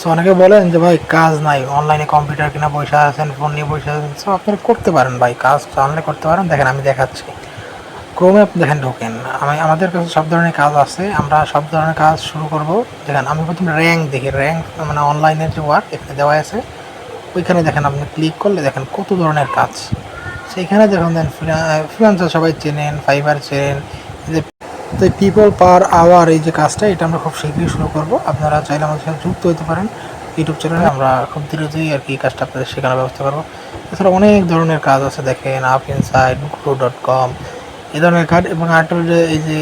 So অনেকে বলেন যে, ভাই, কাজ নাই। অনলাইনে কম্পিউটার কিনা পয়সা আছেন ফোন নিয়ে পয়সা আছেন সো আপনি করতে পারেন, ভাই। কাজ অনলাইনে করতে পারেন। দেখেন, আমি দেখাচ্ছি। ক্রোমে আপনি দেখেন ঢোকেন। আমি, আমাদের কাছে সব ধরনের কাজ আছে। আমরা সব ধরনের কাজ শুরু করব। দেখেন, আমি প্রথমে র্যাঙ্ক দেখি। র্যাঙ্ক মানে অনলাইনের যে ওয়ার্ক এখানে দেওয়া আছে, ওইখানে দেখেন আপনি ক্লিক করলে দেখেন কত ধরনের কাজ। সেইখানে দেখুন, দেন ফ্রিলান্সার সবাই চেনেন ফাইবার চেনেন তো পিপল পার আওয়ার এই যে কাজটা, এটা আমরা খুব শীঘ্রই শুরু করব। আপনারা চাইলে আমাদের সাথে যুক্ত হতে পারেন। ইউটিউব চ্যানেলে আমরা খুব দ্রুতই আর কি কাজটা আপনাদের শেখানোর ব্যবস্থা করব। এছাড়া অনেক ধরনের কাজ আছে, দেখেন up inside grow dot com এই ধরনের কাজ এবং যে এই যে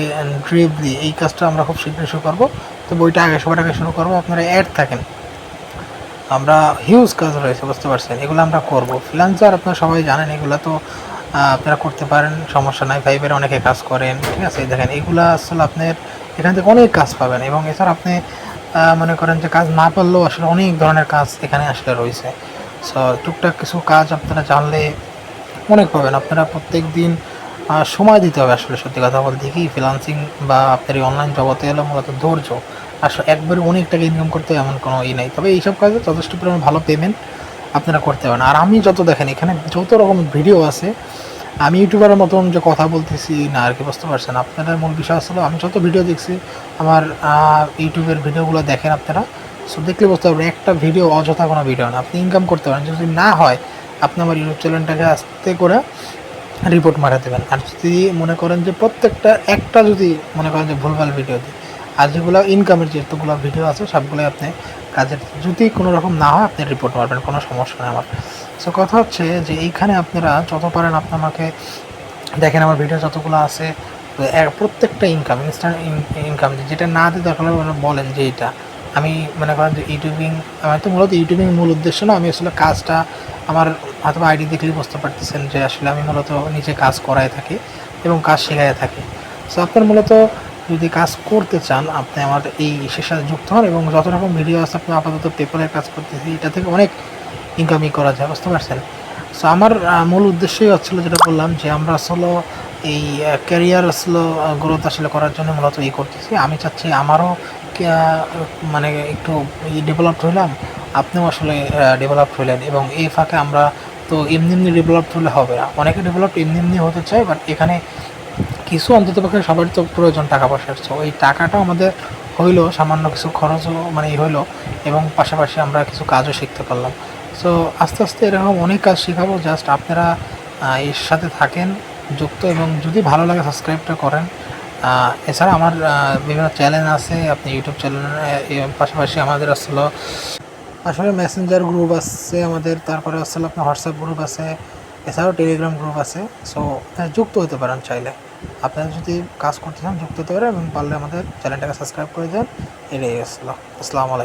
ড্রিবলি এই কাজটা আমরা খুব শীঘ্রই শুরু করব। তো বইটা আগে, সবার আগে শুরু করব। আপনারা অ্যাড থাকেন। আমরা হিউজ কাজ রয়েছে, বুঝতে পারছেন? এগুলো আমরা করব। ফ্রিলান্সার আপনারা সবাই জানেন এগুলো। তো আপনারা করতে পারেন, সমস্যা নাই ফাইভের অনেকে কাজ করেন, ঠিক আছে? দেখেন, এগুলো আসলে আপনার এখান থেকে অনেক কাজ পাবেন এবং এছাড়া আপনি মনে করেন যে কাজ না পারলেও আসলে অনেক ধরনের কাজ এখানে আসলে রয়েছে। সো টুকটাক কিছু কাজ আপনারা জানলে অনেক পাবেন আপনারা প্রত্যেক দিন সময় দিতে হবে আসলে সত্যি কথা বলতে কি ফ্রিলান্সিং বা আপনার এই অনলাইন জগতে এলো মূলত ধৈর্য। আসলে একবারে অনেক টাকা ইনকাম করতে এমন কোনো ই নাই। তবে এইসব কাজে যথেষ্ট পরিমাণে ভালো পেমেন্ট আপনারা করতে পারেন। আর আমি যত দেখেন, এখানে যত রকম ভিডিও আছে, আমি ইউটিউবারের মতন যে কথা বলতেছি, না আর কি বুঝতে পারছেন। আপনাদের মূল বিষয় আসলে আমি যত ভিডিও দেখছি, আমার ইউটিউবের ভিডিওগুলো দেখেন আপনারা। সো দেখলে বুঝতে পারবেন, একটা ভিডিও অযথা কোনো ভিডিও না। আপনি ইনকাম করতে পারেন, যদি না হয়, আপনি আমার ইউটিউব চ্যানেলটাকে আস্তে করে রিপোর্ট মারা দেবেন। আর যদি মনে করেন যে প্রত্যেকটা, একটা যদি মনে করেন যে ভুলভাল ভিডিও দিই আর যেগুলো ইনকামের যেগুলো ভিডিও আছে, সবগুলোই আপনি কাজের যদি কোনো রকম না হয়, আপনি রিপোর্ট মারবেন, কোনো সমস্যা নেই আমার। সো কথা হচ্ছে যে, এইখানে আপনারা যত পারেন আপনি আমাকে দেখেন, আমার ভিডিও যতগুলো আছে প্রত্যেকটা ইনকাম ইনস্ট্যান্ট ইনকাম যেটা না দিয়ে দরকার বলেন যে এইটা আমি মনে করেন যে ইউটিউবিং আমার তো মূলত ইউটিউবিং মূল উদ্দেশ্য না, আমি আসলে কাজটা আমার হয়তো আইডি দেখলেই বুঝতে পারতেছেন যে আসলে আমি মূলত নিজে কাজ করাই থাকি এবং কাজ শেখাই থাকি। সো আপনার মূলত যদি কাজ করতে চান, আপনি আমার এই ইসের সাথে যুক্ত হন এবং যত রকম ভিডিও আছে আপনি আপাতত পেপারের কাজ করতেছি। এটা থেকে অনেক ইনকামই করা যায়, বুঝতে পারছেন? সো আমার মূল উদ্দেশ্যই হচ্ছিল যেটা বললাম যে, আমরা আসলে এই ক্যারিয়ার আসলে গ্রোথ আসলে করার জন্য মূলত ই করতেছি। আমি চাচ্ছি আমারও মানে একটু ডেভেলপড হইলাম, আপনিও আসলে ডেভেলপ হইলেন এবং এই ফাঁকে আমরা তো এমনি এমনি ডেভেলপড হলে হবে না। অনেকে ডেভেলপ এমনি এমনি হতে চায় বাট এখানে কিছু অন্তত পক্ষে সবারই তো প্রয়োজন টাকা পয়সার। তো ওই টাকাটাও আমাদের হইল, সামান্য কিছু খরচও মানে হইল এবং পাশাপাশি আমরা কিছু কাজও শিখতে পারলাম। সো আস্তে আস্তে এরকম অনেক কাজ শেখাবো জাস্ট আপনারা এর সাথে থাকেন, যুক্ত এবং যদি ভালো লাগে সাবস্ক্রাইবটা করেন। এছাড়া আমার বিভিন্ন চ্যানেল আছে, আপনি ইউটিউব চ্যানেল পাশাপাশি আমাদের আসলে আসলে মেসেঞ্জার গ্রুপ আছে আমাদের, তারপরে আসলে আপনার হোয়াটসঅ্যাপ গ্রুপ আছে, এছাড়াও টেলিগ্রাম গ্রুপ আছে। সো যুক্ত হতে পারেন চাইলে। আপনারা যদি কাজ করতে চান, যুক্ত হতে পারেন এবং পারলে আমাদের চ্যানেলটাকে সাবস্ক্রাইব করে দেন। এটাই আসসালাম আসসালামু আলাইকুম।